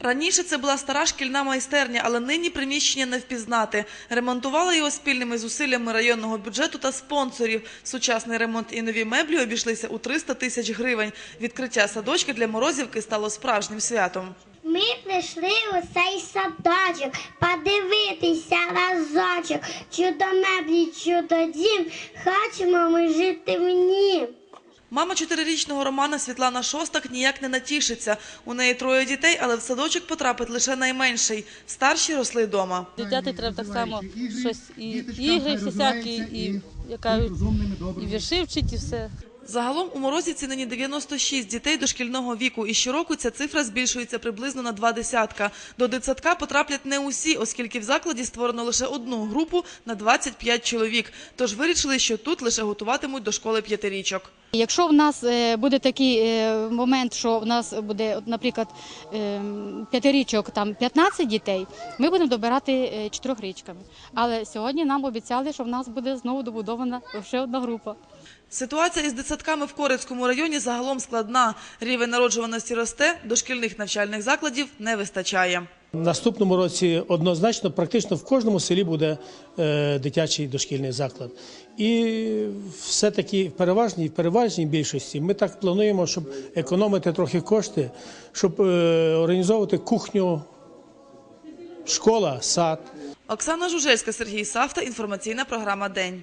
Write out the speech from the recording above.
Раніше це була стара шкільна майстерня, але нині приміщення не впізнати. Ремонтували його спільними зусиллями районного бюджету та спонсорів. Сучасний ремонт і нові меблі обійшлися у 300 тисяч гривень. Відкриття садочка для Морозівки стало справжнім святом. Ми прийшли у цей садочок подивитися разочок. Чудо меблі, чудо дім, хочемо ми жити в. Мама чотирирічного Романа Світлана Шостак ніяк не натішиться. У неї троє дітей, але в садочок потрапить лише найменший. Старші росли вдома. Дитяти треба так само щось і ігри всякі, і яка і вірші вчить, і все. Загалом у Морозівці нині 96 дітей дошкільного віку, і щороку ця цифра збільшується приблизно на два десятка. До дитсадка потраплять не усі, оскільки в закладі створено лише одну групу на 25 чоловік. Тож вирішили, що тут лише готуватимуть до школи п'ятирічок. Якщо в нас е, буде такий е, момент, що в нас буде, наприклад, е, п'ятирічок там 15 дітей, ми будемо добирати чотирьохрічками. Але сьогодні нам обіцяли, що в нас буде знову добудована ще одна група. Ситуація із дитсадками в Корецькому районі загалом складна. Рівень народжуваності росте, дошкільних навчальних закладів не вистачає. Наступному році однозначно практично в кожному селі буде е, дитячий дошкільний заклад. І все-таки в переважній, в переважній більшості ми так плануємо, щоб економити трохи кошти, щоб е, організовувати кухню, школа, сад. Оксана Жужельська, Сергій Савта. Інформаційна програма День.